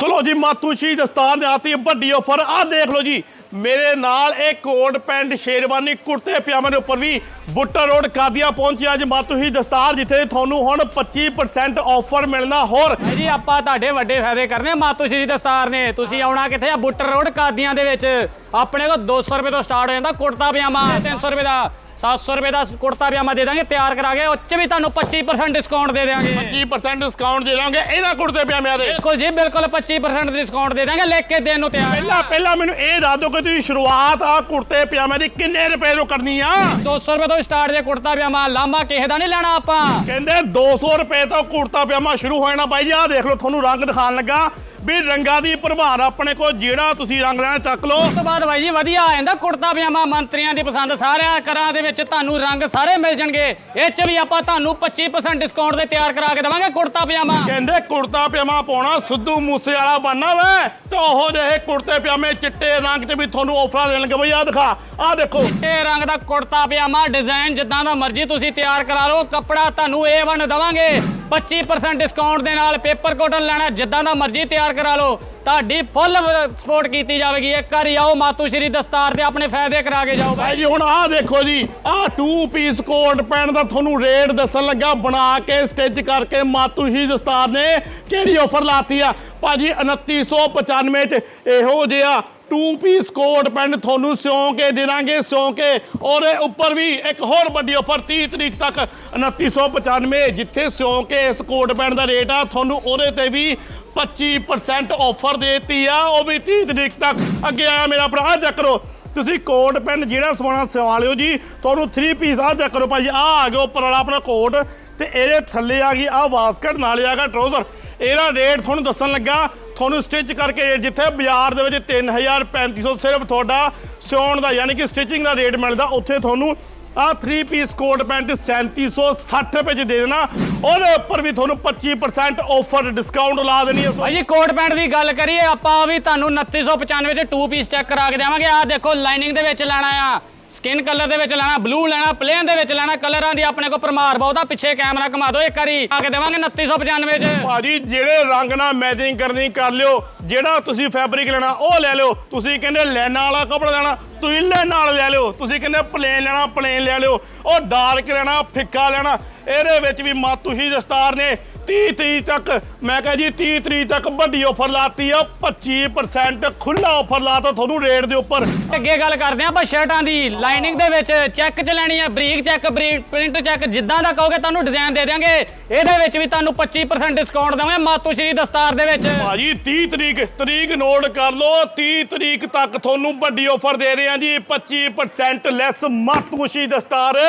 ਚਲੋ ਜੀ ਮਾਤੂਸ਼ੀ ਦਸਤਾਰ ਨੇ ਆਤੀ ਵੱਡੀ ਆਫਰ ਆਹ ਦੇਖ ਲਓ ਜੀ, ਮੇਰੇ ਨਾਲ ਇਹ ਕੋਟ ਪੈਂਟ ਸ਼ੇਰਵਾਨੀ ਕੁੜਤੇ ਪਜਾਮੇ ਦੇ ਉੱਪਰ ਵੀ ਬੁੱਟਾ ਰੋਡ ਕਾਦੀਆਂ ਪਹੁੰਚਿਆ ਅੱਜ ਮਾਤੂਸ਼ੀ ਦਸਤਾਰ ਜਿੱਥੇ ਤੁਹਾਨੂੰ ਹੁਣ 25% ਆਫਰ ਮਿਲਣਾ ਹੋਰ। ਜੀ, ਆਪਾਂ ਤੁਹਾਡੇ ਵੱਡੇ ਫਾਇਦੇ ਕਰਨੇ ਮਾਤੂ ਸ਼੍ਰੀ ਦਸਤਾਰ ਨੇ। ਤੁਸੀਂ ਆਉਣਾ ਕਿੱਥੇ ਆ? ਬੁੱਟਰ ਰੋਡ ਕਾਦੀਆਂ ਦੇ ਵਿੱਚ। ਆਪਣੇ ਕੋਲ 200 ਰੁਪਏ ਤੋਂ ਸਟਾਰਟ ਹੋ ਜਾਂਦਾ ਕੁੜਤਾ ਪਜਾਮਾ 300 ਰੁਪਏ ਦਾ। 700 ਰੁਪਏ ਦਾ ਕੁੜਤਾ ਪਜਾਮਾ ਦੇ ਦਾਂਗੇ ਤਿਆਰ ਕਰਾ ਕੇ ਉੱਚ ਵੀ ਤੁਹਾਨੂੰ 25% ਡਿਸਕਾਊਂਟ ਦੇ ਦੇਵਾਂਗੇ 25% ਡਿਸਕਾਊਂਟ ਦੇ ਦਾਂਗੇ ਇਹਨਾਂ ਕੁੜਤੇ ਪਜਾਮਿਆਂ ਦੇ। ਬਿਲਕੁਲ ਜੀ ਬਿਲਕੁਲ 25% ਡਿਸਕਾਊਂਟ ਦੇ ਦਾਂਗੇ ਲਿਖ ਕੇ ਦੇਣ ਨੂੰ ਤਿਆਰ। ਪਹਿਲਾਂ ਪਹਿਲਾਂ ਮੈਨੂੰ ਇਹ ਦੱਸ ਦਿਓ ਕਿ ਤੁਸੀਂ ਸ਼ੁਰੂਆਤ ਆ ਕੁੜਤੇ ਪਜਾਮੇ ਦੀ ਕਿੰਨੇ ਰੁਪਏ ਤੋਂ ਕਰਨੀ ਆ? 200 ਰੁਪਏ ਤੋਂ ਸਟਾਰਟ ਜੇ ਕੁੜਤਾ ਪਜਾਮਾ ਲਾਂਬਾ ਕਿਸੇ ਦਾ ਨਹੀਂ ਲੈਣਾ ਆਪਾਂ। ਕਹਿੰਦੇ 200 ਰੁਪਏ ਤੋਂ ਕੁੜਤਾ ਪਜਾਮਾ ਸ਼ੁਰੂ ਹੋ ਜਾਣਾ ਬਾਈ ਜੀ ਆਹ ਦੇਖ ਲਓ ਤੁਹਾਨੂੰ ਰੰਗ ਦਿਖਾਣ ਲੱਗਾ। ਵੀ ਰੰਗਾਂ ਦੀ ਪ੍ਰਭਾਰ ਆਪਣੇ ਕੋਲ ਜਿਹੜਾ ਤੁਸੀਂ ਰੰਗ ਲੈਣਾ ਚੱਕ ਲਓ। ਉਸ ਤੋਂ ਬਾਅਦ ਬਾਈ ਜੀ ਵਧੀਆ ਆ ਜਾਂਦਾ ਕੁੜਤਾ ਪਜਾਮਾ ਮੰਤਰੀਆਂ ਦੀ ਪਸੰਦ ਸਾਰਿਆਂ ਘਰਾਂ ਦੇ ਵਿੱਚ ਤੁਹਾਨੂੰ ਰੰਗ ਸਾਰੇ ਮਿਲ ਜਾਣਗੇ। ਇਹ ਚ ਵੀ ਆਪਾਂ ਤੁਹਾਨੂੰ 25% ਡਿਸਕਾਊਂਟ ਦੇ ਤਿਆਰ ਕਰਾ ਕੇ ਦੇਵਾਂਗੇ ਕੁੜਤਾ ਪਜਾਮਾ। ਕਹਿੰਦੇ ਕੁੜਤਾ ਪਜਾਮਾ ਪਾਉਣਾ ਸਿੱਧੂ ਮੂਸੇ ਵਾਲਾ ਬਣਨਾ ਵੇ। ਤੇ ਉਹ ਜਿਹੇ ਕੁੜਤੇ ਪਜਾਮੇ ਚਿੱਟੇ ਰੰਗ ਤੇ ਵੀ ਤੁਹਾਨੂੰ ਆਫਰਾਂ ਦੇਣਗੇ ਬਈ ਆਹ ਦਿਖਾ ਆਹ ਦੇਖੋ। ਇਹ ਰੰਗ ਦਾ ਕੁੜਤਾ ਪਜਾਮਾ ਡਿਜ਼ਾਈਨ ਜਿੱਦਾਂ ਦਾ ਮਰਜ਼ੀ ਤੁਸੀਂ ਤਿਆਰ ਕਰਾ ਲਓ ਕੱਪੜਾ ਤੁਹਾਨੂੰ A1 ਦਵਾਂਗੇ। 25% ਡਿਸਕਾਊਂਟ ਦੇ ਨਾਲ ਪੇਪਰ ਕੋਟਨ ਲੈਣਾ ਜਿੱਦਾਂ ਦਾ ਮਰਜ਼ੀ ਤਿਆਰ ਕਰਾ ਲਓ। ਤੁਹਾਡੀ ਫੁੱਲ ਸਪੋਰਟ ਕੀਤੀ ਜਾਵੇਗੀ। ਇੱਕ ਵਾਰੀ ਆਓ ਮਾਤੂ ਸ਼੍ਰੀ ਦਸਤਾਰ ਦੇ ਆਪਣੇ ਫਾਇਦੇ ਕਰਾ ਕੇ ਜਾਓ ਭਾਈ ਜੀ, ਹੁਣ ਆਹ ਦੇਖੋ ਜੀ, ਆਹ ਟੂ ਪੀਸ ਕੋਟ ਪੈਣ ਦਾ ਤੁਹਾਨੂੰ ਰੇਟ ਦੱਸਣ ਲੱਗਾ। ਬਣਾ ਕੇ ਸਟਿਚ ਕਰਕੇ ਮਾਤੂ ਸ਼੍ਰੀ ਦਸਤਾਰ ਨੇ ਕਿਹੜੀ ਆਫਰ ਲਾਤੀ ਆ? ਭਾਜੀ 2995 ਚ ਇਹੋ ਜਿਹਾ ਟੂ ਪੀਸ ਕੋਟ ਪੈਂਟ ਤੁਹਾਨੂੰ ਸਿਉਂ ਕੇ ਦੇਵਾਂਗੇ ਸਿਉਂ ਕੇ। ਔਰ ਉੱਪਰ ਵੀ ਇੱਕ ਹੋਰ ਵੱਡੀ ਆਫਰ 30 ਤਰੀਕ ਤੱਕ 2995 ਜਿੱਥੇ ਸਿਉਂ ਕੇ ਇਸ ਕੋਟ ਪੈਂਟ ਦਾ ਰੇਟ ਆ। ਤੁਹਾਨੂੰ ਉਹਦੇ ਤੇ ਵੀ 25% ਆਫਰ ਦੇਤੀ ਆ, ਉਹ ਵੀ 30 ਤਰੀਕ ਤੱਕ। ਅੱਗੇ ਆਇਆ ਮੇਰਾ ਭਰਾ, ਆਹ ਚੈੱਕ ਕਰੋ। ਤੁਸੀਂ ਕੋਟ ਪੈਂਟ ਜਿਹੜਾ ਸਵਾਣਾ ਸਵਾ ਲਿਓ ਜੀ। ਤੁਹਾਨੂੰ 3 ਪੀਸ ਆ ਚੈੱਕ ਕਰੋ ਭਾਜੀ। ਆ ਆ ਗਿਆ ਉੱਪਰ ਵਾਲਾ ਆਪਣਾ ਕੋਟ ਤੇ ਇਹਦੇ ਥੱਲੇ ਆ ਗਈ ਆ ਵਾਸਕਟ, ਨਾਲੇ ਆ ਗਿਆ ਟਰਾਊਜ਼ਰ ਇਹਦਾ ਰੇਟ ਤੁਹਾਨੂੰ ਦੱਸਣ ਲੱਗਾ, ਤੁਹਾਨੂੰ ਸਟਿਚ ਕਰਕੇ ਜਿੱਥੇ ਬਾਜ਼ਾਰ ਦੇ ਵਿੱਚ 3000 3500 ਸਿਰਫ ਤੁਹਾਡਾ ਸਿਉਣ ਦਾ, ਯਾਨੀ ਕਿ ਸਟਿਚਿੰਗ ਦਾ ਰੇਟ ਮਿਲਦਾ, ਉੱਥੇ ਤੁਹਾਨੂੰ ਆ 3 ਪੀਸ ਕੋਟ ਪੈਂਟ 3760 ਰੁਪਏ ਚ ਦੇ ਦੇਣਾ। ਉਹਦੇ ਉੱਪਰ ਵੀ ਤੁਹਾਨੂੰ 25% ਆਫਰ ਡਿਸਕਾਊਂਟ ਲਾ ਦੇਣੀ ਹੈ। ਭਾਈ ਜੀ ਕੋਟ ਪੈਂਟ ਦੀ ਗੱਲ ਕਰੀਏ, ਆਪਾਂ ਵੀ ਤੁਹਾਨੂੰ 2995 ਚ 2 ਪੀਸ ਚੈੱਕ ਕਰਾ ਕੇ ਦੇਵਾਂਗੇ। ਆਹ ਦੇਖੋ ਲਾਈਨਿੰਗ ਦੇ ਵਿੱਚ ਲੈਣਾ ਆ। ਸਕਿਨ ਕਲਰ ਦੇ ਵਿੱਚ ਲੈਣਾ ਬਲੂ ਲੈਣਾ ਪਲੇਨ ਦੇ ਵਿੱਚ ਲੈਣਾ ਕਲਰਾਂ ਦੀ ਆਪਣੇ ਕੋਲ ਪਰਮਾਰ ਬਹੁਤਾ ਪਿੱਛੇ ਕੈਮਰਾ ਘੁਮਾ ਦਿਓ ਇੱਕ ਵਾਰੀ ਆ ਕੇ ਦੇਵਾਂਗੇ 2995 ਚ। ਭਾਜੀ ਜਿਹੜੇ ਰੰਗ ਨਾਲ ਮੈਚਿੰਗ ਕਰਨੀ ਕਰ ਲਿਓ। ਜਿਹੜਾ ਤੁਸੀਂ ਫੈਬਰਿਕ ਲੈਣਾ ਉਹ ਲੈ ਲਿਓ। ਤੁਸੀਂ ਕਹਿੰਦੇ ਲੈਣਾ ਵਾਲਾ ਕੱਪੜਾ ਲੈਣਾ ਤੁਸੀਂ ਲੈਣਾ ਵਾਲਾ ਲੈ ਲਿਓ। ਤੁਸੀਂ ਕਹਿੰਦੇ ਪਲੇਨ ਲੈਣਾ ਪਲੇਨ ਲੈ ਲਿਓ। ਉਹ ਡਾਰਕ ਲੈਣਾ ਫਿੱਕਾ ਲੈਣਾ। ਇਹਦੇ ਵਿੱਚ ਵੀ ਮਾਤੂ ਹੀ ਦਸਤਾਰ ਨੇ। 30 ਤਰੀਕ ਤੱਕ ਮੈਂ ਕਹਾਂ ਜੀ 30 ਤਰੀਕ ਤੱਕ ਵੱਡੀ ਆਫਰ ਲਾਤੀ ਆ 25% ਖੁੱਲਾ ਆਫਰ ਲਾਤਾ ਤੁਹਾਨੂੰ ਰੇਟ ਦੇ ਉੱਪਰ। ਅੱਗੇ ਗੱਲ ਕਰਦੇ ਹਾਂ ਆਪਾਂ ਸ਼ਰਟਾਂ ਦੀ। ਲਾਈਨਿੰਗ ਦੇ ਵਿੱਚ ਚੈੱਕ ਚ ਲੈਣੀ ਹੈ ਬਰੀਕ ਚੈੱਕ ਪ੍ਰਿੰਟ ਚੈੱਕ, ਜਿੱਦਾਂ ਦਾ ਕਹੋਗੇ ਤੁਹਾਨੂੰ ਡਿਜ਼ਾਈਨ ਦੇ ਦਿਆਂਗੇ। ਇਹਦੇ ਵਿੱਚ ਵੀ ਤੁਹਾਨੂੰ 25% ਡਿਸਕਾਊਂਟ ਦੇਵਾਂਗੇ ਮਾਤੂ ਸ਼੍ਰੀ ਦਸਤਾਰ ਦੇ ਵਿੱਚ। ਭਾਜੀ 30 ਤਰੀਕ ਤਰੀਕ ਨੋਟ ਕਰ ਲਓ 30 ਤਰੀਕ ਤੱਕ ਤੁਹਾਨੂੰ ਵੱਡੀ ਆਫਰ ਦੇ ਰਹੇ ਹਾਂ ਜੀ 25% ਲੈਸ ਮਾਤੂਸ਼ੀ ਦਸਤਾਰ।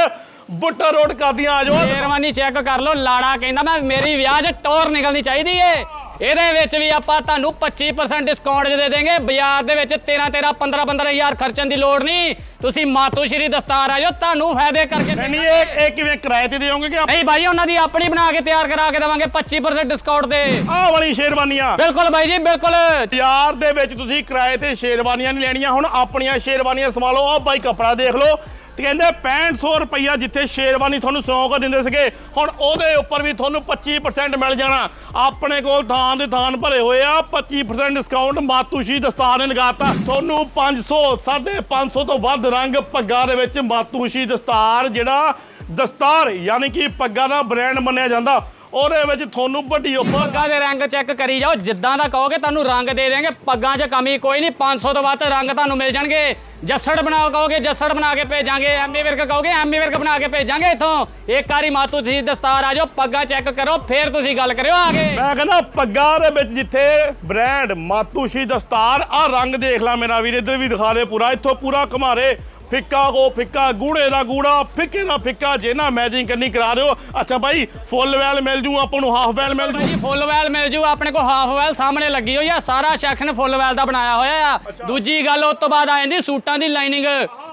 ਬੁੱਟਾ ਰੋਡ ਕਾਦੀਆਂ ਆ ਜਾਓ। ਸ਼ੇਰਵਾਨੀ ਚੈੱਕ ਕਰ ਲਓ ਲਾੜਾ ਕਹਿੰਦਾ ਮੈਂ ਮੇਰੀ ਵਿਆਹ 'ਚ ਟੌਰ ਨਿਕਲਣੀ ਚਾਹੀਦੀ ਏ। ਇਹਦੇ ਵਿੱਚ ਵੀ ਆਪਾਂ ਤੁਹਾਨੂੰ 25% ਡਿਸਕਾਊਂਟ ਦੇ ਦੇਂਗੇ। ਬਾਜ਼ਾਰ ਦੇ ਵਿੱਚ 13 13 15 15000 ਖਰਚਣ ਦੀ ਲੋੜ ਨਹੀਂ। ਤੁਸੀਂ ਮਾਤੂ ਸ਼੍ਰੀ ਦਸਤਾਰ ਆ ਜਾਓ ਤੁਹਾਨੂੰ ਫਾਇਦੇ ਕਰਕੇ ਨਹੀਂ ਇਹ ਇਹ ਕਿਵੇਂ ਕਿਰਾਏ ਤੇ ਦੇਵੋਗੇ ਕਿ ਨਹੀਂ ਭਾਈ ਉਹਨਾਂ ਦੀ ਆਪਣੀ ਬਣਾ ਕੇ ਤਿਆਰ ਕਰਾ ਕੇ ਦੇਵਾਂਗੇ 25% ਡਿਸਕਾਊਂਟ ਤੇ। ਆਹ ਵਾਲੀ ਸ਼ੇਰਵਾਨੀਆਂ। ਬਿਲਕੁਲ ਬਾਈ ਜੀ ਬਿਲਕੁਲ। ਬਾਜ਼ਾਰ ਦੇ ਵਿੱਚ ਤੁਸੀਂ ਕਿਰਾਏ ਤੇ ਸ਼ੇਰਵਾਨੀਆਂ ਨਹੀਂ ਲੈਣੀਆਂ। ਹੁਣ ਆਪਣੀਆਂ ਸ਼ੇਰਵਾਨੀਆਂ ਸੰਭਾਲੋ। ਆਹ ਬਾਈ ਕੱਪੜਾ ਦੇਖ ਲਓ। ਤੇ ਕਹਿੰਦੇ 6500 ਰੁਪਈਆ ਜਿੱਥੇ ਸ਼ੇਰਵਾਨੀ ਤੁਹਾਨੂੰ ਸੌਂਕ ਦਿੰਦੇ ਸੀਗੇ, ਹੁਣ ਉਹਦੇ ਉੱਪਰ ਵੀ ਤੁਹਾਨੂੰ 25% ਮਿਲ ਜਾਣਾ। ਆਪਣੇ ਕੋਲ ਥਾਂ ਦੇ ਥਾਂ ਭਰੇ ਹੋਏ ਆ 25% ਡਿਸਕਾਊਂਟ ਮਾਤੂਸ਼ੀ ਦਸਤਾਰ ਨੇ ਲਗਾਤਾ। ਤੁਹਾਨੂੰ 500 550 ਤੋਂ ਵੱਧ ਰੰਗ ਪੱਗਾਂ ਦੇ ਵਿੱਚ ਮਾਤੂਸ਼ੀ ਦਸਤਾਰ, ਜਿਹੜਾ ਦਸਤਾਰ ਯਾਨੀ ਕਿ ਪੱਗਾਂ ਦਾ ਬ੍ਰਾਂਡ ਮੰਨਿਆ ਜਾਂਦਾ। ਉਹਦੇ ਵਿੱਚ ਤੁਹਾਨੂੰ ਵੱਡੀ ਆਫਰ ਪੱਗਾਂ ਦੇ ਰੰਗ ਚੈੱਕ ਕਰੀ ਜਾਓ। ਜਿੱਦਾਂ ਦਾ ਕਹੋਗੇ ਤੁਹਾਨੂੰ ਰੰਗ ਦੇ ਦੇਵਾਂਗੇ ਪੱਗਾਂ 'ਚ ਕਮੀ ਕੋਈ ਨਹੀਂ। 500 ਤੋਂ ਵੱਧ ਰੰਗ ਤੁਹਾਨੂੰ ਮਿਲ ਜਾਣਗੇ। ਜੱਸੜ ਬਣਾਓ ਕਹੋਗੇ ਜੱਸੜ ਬਣਾ ਕੇ ਭੇਜਾਂਗੇ। ਐਮੀ ਵਿਰਕ ਕਹੋਗੇ ਐਮੀ ਵਿਰਕ ਬਣਾ ਕੇ ਭੇਜਾਂਗੇ ਇਥੋਂ। ਇੱਕ ਵਾਰੀ ਮਾਤੂ ਜੀ ਦਸਤਾਰ ਆ ਜਾਓ। ਪੱਗਾਂ ਚੈੱਕ ਕਰੋ ਫੇਰ ਤੁਸੀਂ ਗੱਲ ਕਰਿਓ ਆਗੇ। ਮੈਂ ਕਹਿੰਦਾ ਪੱਗਾਂ ਦੇ ਵਿੱਚ ਜਿੱਥੇ ਬ੍ਰਾਂਡ ਮਾਤੂਸ਼ੀ ਦਸਤਾਰ ਆ ਰੰਗ ਦੇਖ ਲੈ ਮੇਰਾ ਵੀਰ। ਇੱਧਰ ਵੀ ਦਿਖਾ ਦੇ ਪੂਰਾ। ਇੱਥੋਂ ਪੂਰਾ ਘਮਾਰੇ। ਫਿੱਕਾ ਕੋ ਫਿੱਕਾ ਗੂੜੇ ਦਾ ਗੂੜਾ ਫਿੱਕੇ ਦਾ ਫਿੱਕਾ ਜੇ ਨਾ ਮੈਚਿੰਗ ਕਰਨੀ ਕਰਾ ਦਿਓ। ਅੱਛਾ ਭਾਈ ਫੁੱਲ ਵੈਲ ਮਿਲ ਜੂ ਆਪਾਂ ਨੂੰ ਹਾਫ ਵੈਲ ਮਿਲ ਜੂ ਜੀ। ਫੁੱਲ ਵੈਲ ਮਿਲ ਜੂ ਆਪਣੇ ਕੋਲ ਹਾਫ ਵੈਲ ਸਾਹਮਣੇ ਲੱਗੀ ਹੋਈ ਆ ਸਾਰਾ ਸੈਕਸ਼ਨ ਫੁੱਲ ਵੈਲ ਦਾ ਬਣਾਇਆ ਹੋਇਆ ਆ। ਦੂਜੀ ਗੱਲ ਉਸ ਤੋਂ ਬਾਅਦ ਆ ਜਾਂਦੀ ਸੂਟਾਂ ਦੀ ਲਾਈਨਿੰਗ।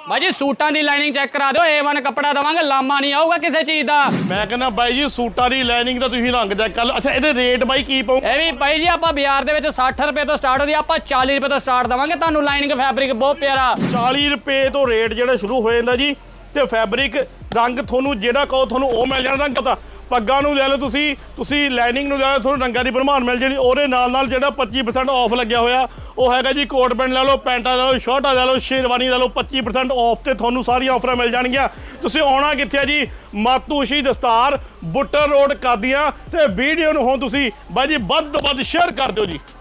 ਬਾਜੀ ਸੂਟਾਂ ਦੀ ਲਾਈਨਿੰਗ ਚੈੱਕ ਕਰਾ ਦਿਓ A1 ਕੱਪੜਾ ਦਵਾਂਗੇ ਲਾਮਾ ਨਹੀਂ ਆਊਗਾ ਕਿਸੇ ਚੀਜ਼ ਦਾ। ਮੈਂ ਕਹਿੰਦਾ ਬਾਈ ਜੀ ਸੂਟਾਂ ਦੀ ਲਾਈਨਿੰਗ ਦਾ ਤੁਸੀਂ ਰੰਗ ਚੈੱਕ ਕਰ ਲਓ। ਅੱਛਾ ਇਹਦੇ ਰੇਟ ਬਾਈ ਕੀ ਪਾਉ ਇਹ ਵੀ ਭਾਈ ਜੀ ਆਪਾਂ ਬਾਜ਼ਾਰ ਦੇ ਵਿੱਚ 60 ਰੁਪਏ ਤੋਂ ਸਟਾਰਟ ਹੁੰਦੀ ਆਪਾਂ 40 ਰੁਪਏ ਤੋਂ ਸਟਾਰਟ ਦਵਾਂਗੇ। ਤੁਹਾਨੂੰ ਲਾਈਨਿੰਗ ਫੈਬਰਿਕ ਬਹੁਤ ਪਿਆਰਾ। 40 ਰੁਪਏ ਤੋਂ ਰੇਟ ਜਿਹੜਾ ਸ਼ੁਰੂ ਹੋ ਜਾਂਦਾ ਜੀ ਤੇ ਫੈਬਰਿਕ ਰੰਗ ਤੁਹਾਨੂੰ ਜਿਹੜਾ ਕਹੋ ਤੁਹਾਨੂੰ ਉਹ ਮਿਲ ਜਾਣਾ ਰੰਗ ਪਤਾ ਪੱਗਾਂ ਨੂੰ ਲੈ ਲਓ ਤੁਸੀਂ ਤੁਸੀਂ ਲਾਈਨਿੰਗ ਨੂੰ ਲੈ ਲਓ, ਤੁਹਾਨੂੰ ਰੰਗਾਂ ਦੀ ਭਰਮਾਨ ਮਿਲ ਜਿਹੜੀ ਉਹਦੇ ਨਾਲ ਨਾਲ ਜਿਹੜਾ 25% ਆਫ ਲੱਗਿਆ ਹੋਇਆ, ਉਹ ਹੈਗਾ ਜੀ ਕੋਟ ਪੈਂਟ ਲੈ ਲਓ, ਪੈਂਟਾਂ ਲੈ ਲਓ, ਸ਼ਰਟਾਂ ਲੈ ਲਓ, ਸ਼ੇਰਵਾਨੀ ਲੈ ਲਓ 25% ਆਫ ਤੇ ਤੁਹਾਨੂੰ ਸਾਰੀਆਂ ਆਫਰਾਂ ਮਿਲ ਜਾਣਗੀਆਂ। ਤੁਸੀਂ ਆਉਣਾ ਕਿੱਥੇ ਹੈ ਜੀ? ਮਾਤੂਸ਼ੀ ਦਸਤਾਰ, ਬੁੱਟਰ ਰੋਡ ਕਾਦੀਆਂ ਤੇ ਵੀਡੀਓ ਨੂੰ ਹੁਣ ਤੁਸੀਂ ਬਾਈ ਜੀ ਵੱਧ ਤੋਂ ਵੱਧ ਸ਼ੇਅਰ ਕਰ ਦਿਓ ਜੀ।